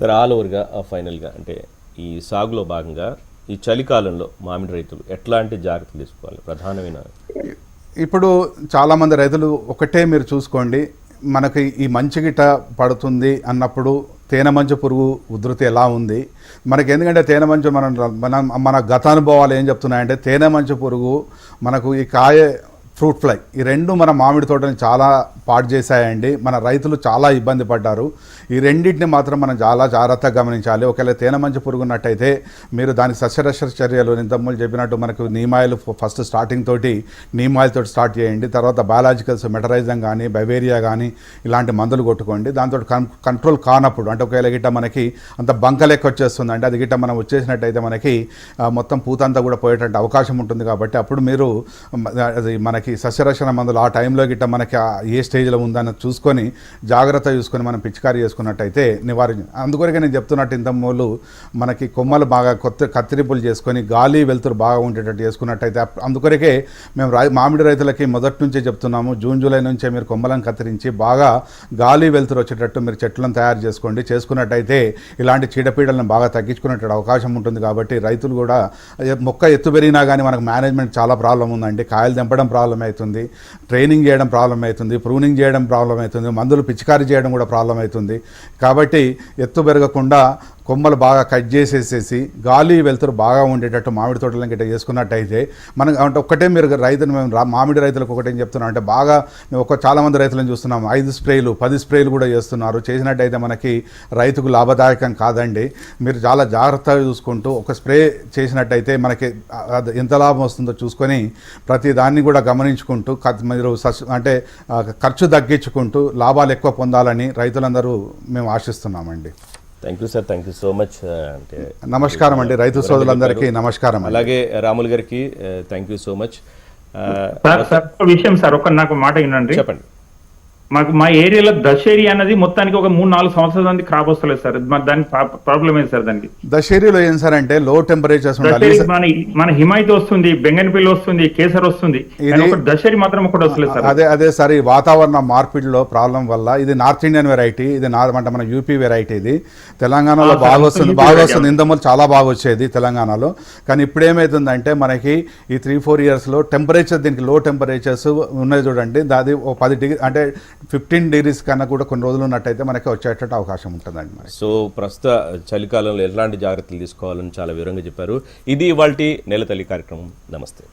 సరే ఆల్ ఓవర్గా ఫైనల్గా అంటే ఈ సాగులో భాగంగా ఈ చలికాలంలో మామిడి రైతులు ఎట్లాంటి జాగ్రత్తలు తీసుకోవాలి? ప్రధానమైన ఇప్పుడు చాలామంది రైతులు ఒకటే మీరు చూసుకోండి మనకి ఈ మంచి గిట్ట పడుతుంది అన్నప్పుడు తేనె మంచు పురుగు ఉధృతి ఎలా ఉంది? మనకి ఎందుకంటే తేనె మంచు మనం మన మన గత అనుభవాలు ఏం చెప్తున్నాయంటే తేనె మంచు పురుగు మనకు ఈ కాయ ఫ్రూట్ ఫ్లై. ఈ రెండు మన మామిడి తోటని చాలా పాడు చేశాయండి. మన రైతులు చాలా ఇబ్బంది పడ్డారు. ఈ రెండింటిని మాత్రం మనం చాలా జాగ్రత్తగా గమనించాలి. ఒకవేళ తేనె మంచి పురుగున్నట్టయితే మీరు దానికి సస్యరక్ష చర్యలు నింతమ్ములు చెప్పినట్టు మనకు నీమాయిల్ ఫస్ట్ స్టార్టింగ్ తోటి నీమాయిల్ తోటి స్టార్ట్ చేయండి. తర్వాత బయాలజికల్స్ మెటరైజం కానీ బైవేరియా కానీ ఇలాంటి మందులు కొట్టుకోండి. దాంతో కంట్రోల్ కానప్పుడు అంటే ఒకవేళ గిట్ట మనకి అంత బంక లెక్క వచ్చేస్తుంది అంటే అది గిట్ట మనం వచ్చేసినట్టయితే మనకి మొత్తం పూతంతా కూడా పోయేటువంటి అవకాశం ఉంటుంది కాబట్టి అప్పుడు మీరు అది మనకి సస్యరక్షణ మందులు ఆ టైంలో గిట్ట మనకి ఆ ఏ స్టేజ్లో ఉందని చూసుకొని జాగ్రత్త చూసుకొని మనం పిచికారీ చేసుకున్నట్టయితే నివారించ. అందుకొరకే నేను చెప్తున్నట్టు ఇంతమూలు మనకి కొమ్మలు బాగా కొత్త కత్తిరింపులు చేసుకొని గాలి వెలుతురు బాగా ఉండేటట్టు చేసుకున్నట్టయితే అందుకొరకే మేము రై మామిడి రైతులకి మొదటి నుంచే చెప్తున్నాము జూన్ జూలై నుంచే మీరు కొమ్మలను కత్తిరించి బాగా గాలి వెలుతురు వచ్చేటట్టు మీరు చెట్లను తయారు చేసుకోండి. చేసుకున్నట్టయితే ఇలాంటి చీడపీడలను బాగా తగ్గించుకునేటట్టు అవకాశం ఉంటుంది కాబట్టి రైతులు కూడా మొక్క ఎత్తు పెరిగినా కానీ మనకు మేనేజ్మెంట్ చాలా ప్రాబ్లం ఉందండి. కాయలు తెంపడం ప్రాబ్లం అవుతుంది ట్రైనింగ్ చేయడం ప్రాబ్లం అవుతుంది ప్రూనింగ్ చేయడం ప్రాబ్లం అవుతుంది మందులు పిచికారీ చేయడం కూడా ప్రాబ్లం అవుతుంది కాబట్టి ఎత్తు పెరగకుండా కొమ్మలు బాగా కట్ చేసేసేసి గాలి వెళ్తురు బాగా ఉండేటట్టు మామిడి తోటలను గిట్ట చేసుకున్నట్టయితే మనం అంటే ఒక్కటే మీరు రైతులు మేము మామిడి రైతులకు ఒకటేం చెప్తున్నాం అంటే బాగా మేము ఒక చాలామంది రైతులను చూస్తున్నాం. ఐదు స్ప్రేలు పది స్ప్రేలు కూడా చేస్తున్నారు. చేసినట్టయితే మనకి రైతుకు లాభదాయకం కాదండి. మీరు చాలా జాగ్రత్తగా చూసుకుంటూ ఒక స్ప్రే చేసినట్టయితే మనకి అది ఎంత లాభం వస్తుందో చూసుకొని ప్రతి దాన్ని కూడా గమనించుకుంటూ మీరు సస్ అంటే ఖర్చు తగ్గించుకుంటూ లాభాలు ఎక్కువ పొందాలని రైతులందరూ మేము ఆశిస్తున్నామండి. Thank you sir thank you so much అంటే నమస్కారం అండి రైతు సోదరులందరికీ నమస్కారం అలాగే రాములు గారికి thank you so much sir sir ఒక విషయం సార్ ఒక నాకు మాట వినండి. చెప్పండి. మాకు మా ఏరియాలో దశేరి అన్నది మొత్తానికి ఒక మూడు నాలుగు సంవత్సరాల నుంచి క్రాప్ వస్తలేదు సార్. మరి దాని ప్రాబ్లం ఏంటి సార్ దానికి? దశేరిలో ఏం సార్ అంటే లో టెంపరేచర్స్ మన మన హిమాయత్ వస్తుంది బెంగన్పల్లి వస్తుంది కేసర్ వస్తుంది. దశేరి మాత్రం ఒకటి వస్తలేదు సార్. అదే అదే సార్ ఈ వాతావరణ మార్పిడిలో ప్రాబ్లం వల్ల ఇది నార్త్ ఇండియన్ వెరైటీ ఇది అంటే మన యూపీ వెరైటీ ఇది. తెలంగాణలో బాగా వస్తుంది బాగా. వస్తుంది ఇంతకుముందు చాలా బాగా వచ్చేది తెలంగాణలో. కానీ ఇప్పుడు ఏమవుతుందంటే మనకి ఈ త్రీ ఫోర్ ఇయర్స్లో టెంపరేచర్ దీనికి లో టెంపరేచర్స్ ఉన్నాయి చూడండి. దాది పది డిగ్రీ అంటే ఫిఫ్టీన్ డిగ్రీస్ కన్నా కూడా కొన్ని రోజులు ఉన్నట్టయితే మనకి వచ్చేటట్టు అవకాశం ఉంటుందండి మరి. సో ప్రస్తుత చలికాలంలో ఎలాంటి జాగ్రత్తలు తీసుకోవాలని చాలా వివరంగా చెప్పారు. ఇది ఇవాళ నెల తల్లి కార్యక్రమం. నమస్తే.